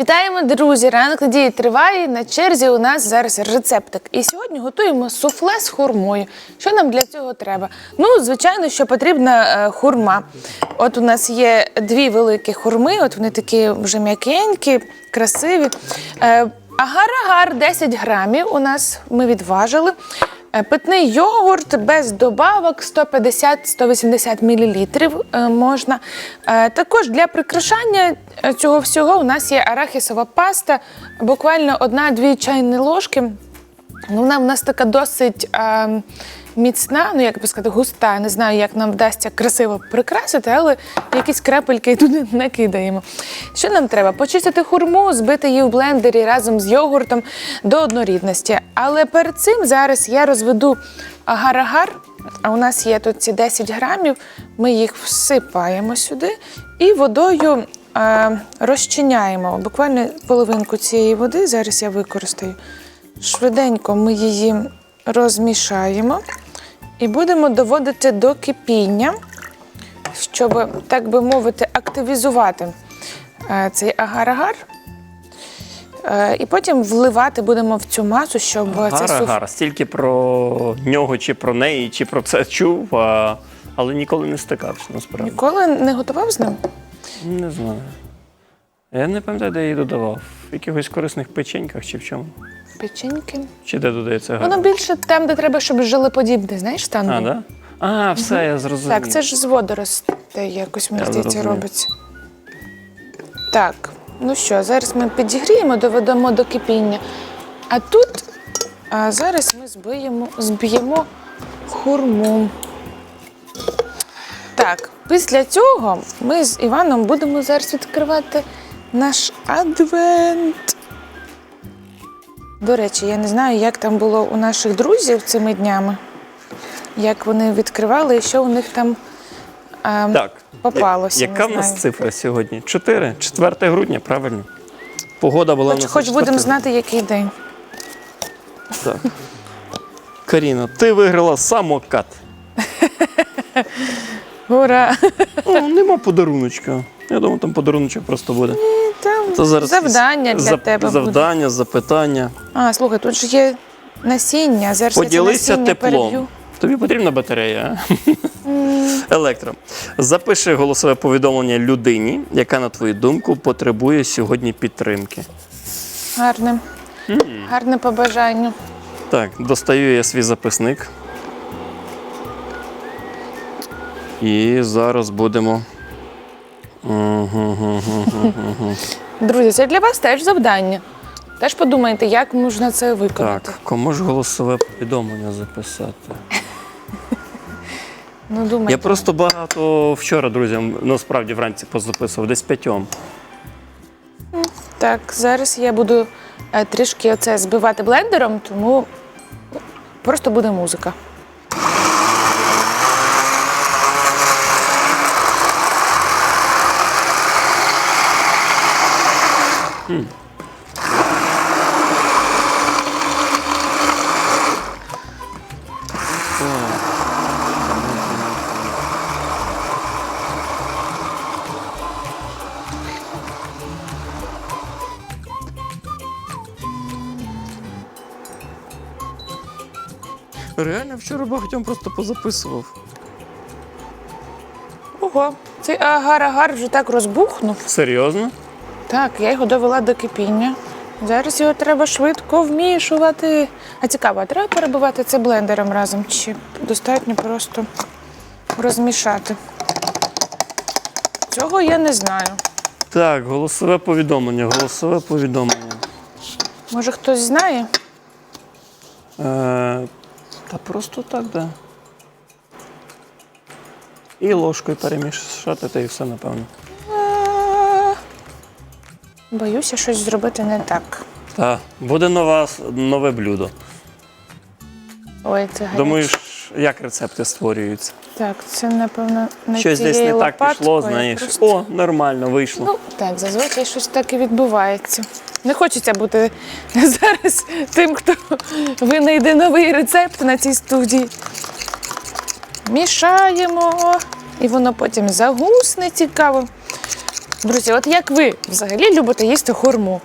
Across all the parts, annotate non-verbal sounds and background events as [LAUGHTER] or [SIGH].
Вітаємо, друзі! Ранок надії триває. На черзі у нас зараз рецептик. І сьогодні готуємо суфле з хурмою. Що нам для цього треба? Ну, звичайно, що потрібна е, хурма. От у нас є дві великі хурми, от вони такі вже м'якенькі, красиві. Е, Агар-агар 10 грамів у нас ми відважили. Е, Питний йогурт без добавок 150-180 мл е, можна. Е, Також для прикрашання цього всього у нас є арахісова паста, буквально 1-2 чайні ложки. Вона в нас така досить е, міцна, ну як би сказати, густа. Не знаю, як нам вдасться красиво прикрасити, але якісь крапельки туди [LAUGHS] накидаємо. Що нам треба? Почистити хурму, збити її в блендері разом з йогуртом до однорідності. Але перед цим зараз я розведу агар-агар. А у нас є тут ці 10 грамів. Ми їх всипаємо сюди і водою е, розчиняємо. Буквально половинку цієї води. Зараз я використаю. Швиденько ми її розмішаємо і будемо доводити до кипіння, щоб, так би мовити, активізувати е, цей агар-агар. Е, І потім вливати будемо в цю масу, щоб це Гара, суф... гара. Стільки про нього, чи про неї, чи про це чув, а... але ніколи не стикався, насправді. Ніколи не готував з ним? Не знаю. Я не пам'ятаю, де я її додавав. В якихось корисних печеньках чи в чому. Печеньки. Чи де додається? Воно більше там, де треба, щоб желеподібне, знаєш, там. А, був. да? А, все, я зрозумів. Так, це ж з водоростей якось, мені Я здається, зрозумів. робиться. Так, ну що, зараз ми підігріємо, доведемо до кипіння. А тут а зараз ми збиємо, зб'ємо хурму. Так, після цього ми з Іваном будемо зараз відкривати наш адвент. До речі, я не знаю, як там було у наших друзів цими днями, як вони відкривали і що у них там а, Так. попалося. Я- Яка в нас цифра сьогодні? 4? 4 грудня, правильно? Погода була Хоч, у нас хоч будемо знати, який день. Так. Каріна, ти виграла самокат. [LAUGHS] Ура! О, нема подаруночка. Я думаю, там подаруночок просто буде. Там Це зараз завдання для зап- тебе буде. Завдання, запитання. А, слухай, тут ж є насіння. Зараз я це Поділися насіння теплом. переб'ю. Тобі потрібна батарея? Електро. Запиши голосове повідомлення людині, яка, на твою думку, потребує сьогодні підтримки. Гарне. Гарне побажання. Так, достаю я свій записник. І зараз будемо. Друзі, це для вас теж завдання. Теж подумайте, як можна це виконати. Так, кому ж голосове повідомлення записати? [LAUGHS] Ну, думайте. Я просто багато вчора друзям насправді вранці позаписував, десь п'ятьом. Так, зараз я буду е, трішки оце збивати блендером, тому просто буде музика. Реально вчора багатьом просто позаписував. Ого, цей агар-агар вже так розбухнув. Серйозно? Так, я його довела до кипіння. Зараз його треба швидко вмішувати. А цікаво, а треба перебивати це блендером разом чи достатньо просто розмішати? Цього я не знаю. Так, голосове повідомлення, голосове повідомлення. Може хтось знає? Е, та просто так, да. І ложкою перемішати, та і все, напевно. Боюся щось зробити не так. Так, буде нова, нове блюдо. Ой, це гаряче. Думаєш, як рецепти створюються? Так, це напевно не Щось десь не так пішло, знаєш. просто- О, нормально вийшло. Ну, так, зазвичай щось так і відбувається. Не хочеться бути [LAUGHS] зараз тим, хто винайде новий рецепт на цій студії. Мішаємо, і воно потім загусне цікаво. Друзі, от як ви взагалі любите їсти хурму?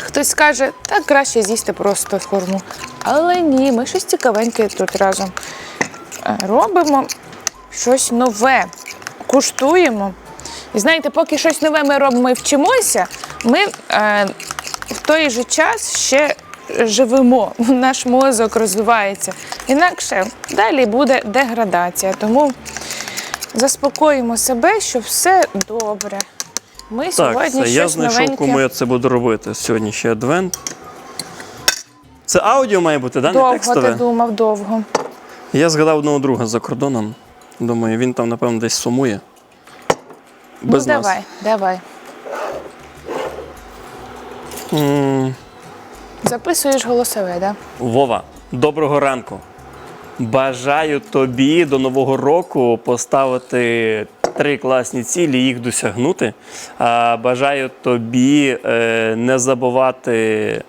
Хтось скаже, так краще з'їсти просто хурму. Але ні, ми щось цікавеньке тут разом е, робимо щось нове, куштуємо. І знаєте, поки щось нове ми робимо і вчимося, ми е, в той же час ще живемо, [LAUGHS] наш мозок розвивається. Інакше далі буде деградація. Тому заспокоїмо себе, що все добре. Ми Так, сьогодні це я знайшов, новеньке. кому я це буду робити. Сьогодні ще адвент. Це аудіо має бути, да? не Довго текстове? ти думав, довго. Я згадав одного друга за кордоном. Думаю, він там, напевно, десь сумує. Без ну нас. давай, давай. М, Записуєш голосове, да? Вова, доброго ранку. Бажаю тобі до Нового року поставити три класні цілі, їх досягнути. Бажаю тобі е, не забувати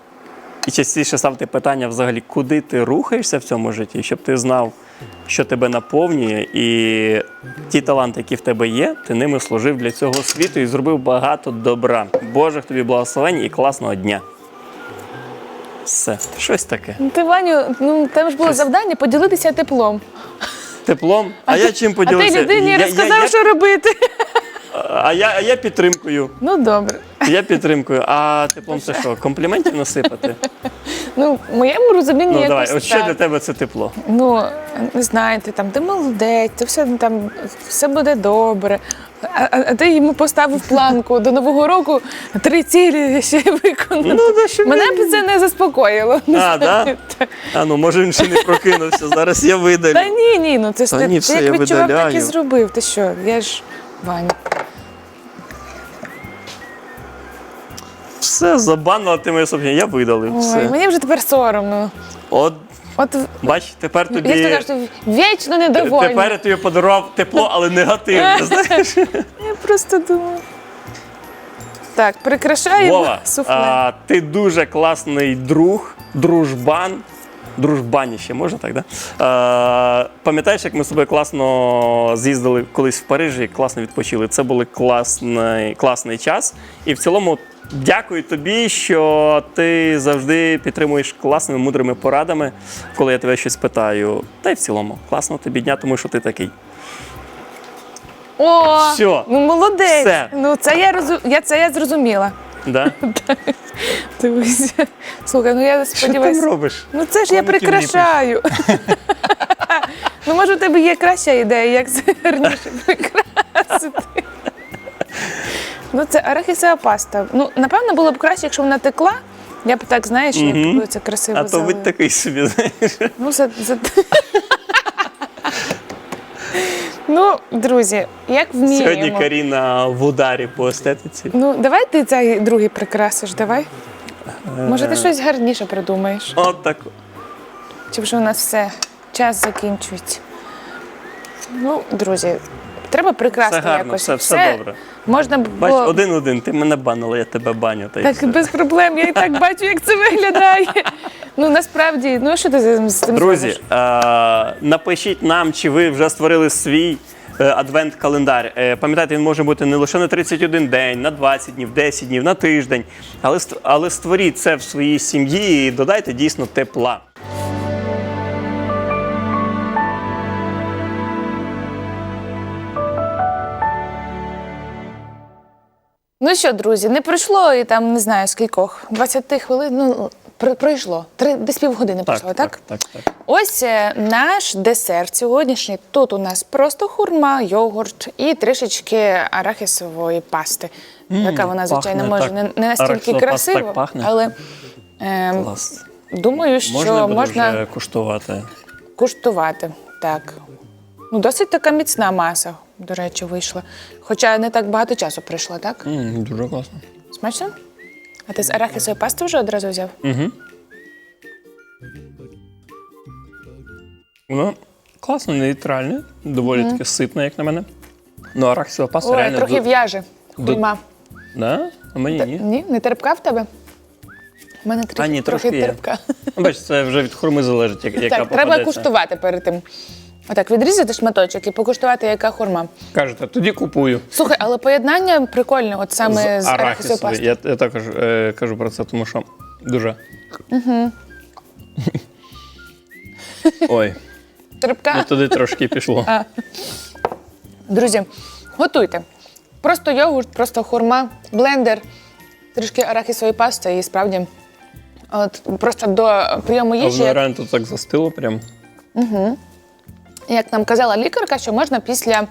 і частіше ставити питання взагалі, куди ти рухаєшся в цьому житті, щоб ти знав, що тебе наповнює, і ті таланти, які в тебе є, ти ними служив для цього світу і зробив багато добра. Божих тобі благословень і класного дня. Все, щось таке. Ну, Ти, Ваню, ну тебе ж було завдання поділитися теплом. Теплом. А, я чим А ти людині Я- я- розказав, я- що робити. А я, а я підтримкою. Ну добре. Я підтримкою. А теплом це що? Компліментів насипати? [LAUGHS] Ну, в моєму розумінні Ну якось давай, от що так. для тебе це тепло? Ну, не знаєте, там ти молодець, ти все там все буде добре. А, а, а ти йому поставив планку до Нового року три цілі ще виконати. Ну, да, що Мене б це не заспокоїло. А, да? А ну може він ще не прокинувся. Зараз я видалю. Та ні, ні, ну це ж Та ти, ні, ти все, як відчував, так і видаляю. зробив. Ти що? Я ж Ваня. Все, забанила ти моє сообщення, я видалив. Ой, Все. мені вже тепер соромно. От, От бач, тепер тобі. я сказав, що вічно недовольна. Тепер я тобі подарував тепло, але негативне. [LAUGHS] знаєш? Я просто думаю. Так, прикрашаємо Вова, суфле. а, ти дуже класний друг, дружбан. Дружбаніще, можна так, да? А, пам'ятаєш, як ми з тобою класно з'їздили колись в Парижі, класно відпочили. Це був класний, класний час. І в цілому дякую тобі, що ти завжди підтримуєш класними мудрими порадами, коли я тебе щось питаю. Та й в цілому, класного тобі дня, тому що ти такий. О, Всьо. ну молодець. Все. Ну це я розу... я це я зрозуміла. Да? [LAUGHS] Дивись. Слухай, ну я Що ти сподіваюся. робиш? Ну це ж я прикрашаю. [LAUGHS] ну, може, у тебе є краща ідея, як це гарніше [LAUGHS] прикрасити. Ну, це арахісова паста. Ну, напевно, було б краще, якщо вона текла. Я б так, знаєш, як Мгм. це красиво А то залила. такий собі, знаєш. Ну, за, за... ну, друзі, як вміємо. Сьогодні Каріна в ударі по естетиці. Ну, давай ти цей другий прикрасиш, давай. Може, Е. ти щось гарніше придумаєш? От так. Чи вже у нас все, час закінчується. Ну, друзі, треба прекрасно Все гарно, якось. все, все добре. Можна б Бач, було... один-один, ти мене банила, я тебе баню. Та й Так, без проблем, я і так бачу, як це виглядає. Ну, насправді, ну що ти з з цим Друзі, зробиш? е, напишіть нам, чи ви вже створили свій е, адвент-календар. Е, пам'ятайте, він може бути не лише на 31 день, на 20 днів, 10 днів, на тиждень. Але, ст- але створіть це в своїй сім'ї і додайте дійсно тепла. Ну що, друзі, не пройшло і там не знаю скількох, 20 хвилин, ну, пройшло. Три, десь півгодини пройшло, так? так, так, так. Ось е, наш десерт сьогоднішній. Тут у нас просто хурма, йогурт і трішечки арахісової пасти. Така вона, звичайно, пахне може так. не, не настільки красива, але е, Клас. думаю, що Можна можна, вже куштувати. куштувати. Так. Ну, досить така міцна маса, до речі, вийшла. Хоча не так багато часу пройшло, так? М, дуже класно. Смачно? А ти з арахісової пасти вже одразу взяв? Угу. Воно класно, нейтральне, доволі таке ситне, як на мене. Ну, арахісова паста Ой, реально. трохи ду- в'яже. Хурма. Да? А мені ні. Ні, не терпка в тебе? У мене трохи, ні, трохи трошки є. терпка. Ну, Бачиш, це вже від хурми залежить, як- яка так, треба попадеться. куштувати перед тим. Отак, відрізати шматочок і покуштувати, яка хурма. Кажете, тоді купую. Слухай, але поєднання прикольне, от саме з, арахісовою пастою. Я, я також е, кажу про це, тому що дуже. [LAUGHS] Ой, Терпка. не туди трошки пішло. Друзі, готуйте. Просто йогурт, просто хурма, блендер, трішки арахісової пасти і справді. От просто до прийому А їжі, як, реально тут так застило прям. Як нам казала лікарка, що можна після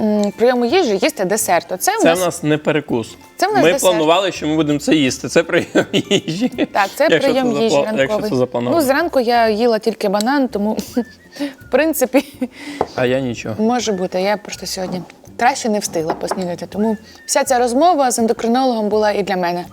м, прийому їжі їсти десерт. Оце Це нас, в нас не перекус. Це в нас Ми десерт. планували, що ми будемо це їсти. Це прийом [LAUGHS] їжі. так, це Якщо прийом це їжі запла- ранковий. Якщо це заплановано. Ну, зранку я їла тільки банан, тому в принципі А я нічого. може бути. Я просто сьогодні краще не встигла поснідати. Тому вся ця розмова з ендокринологом була і для мене.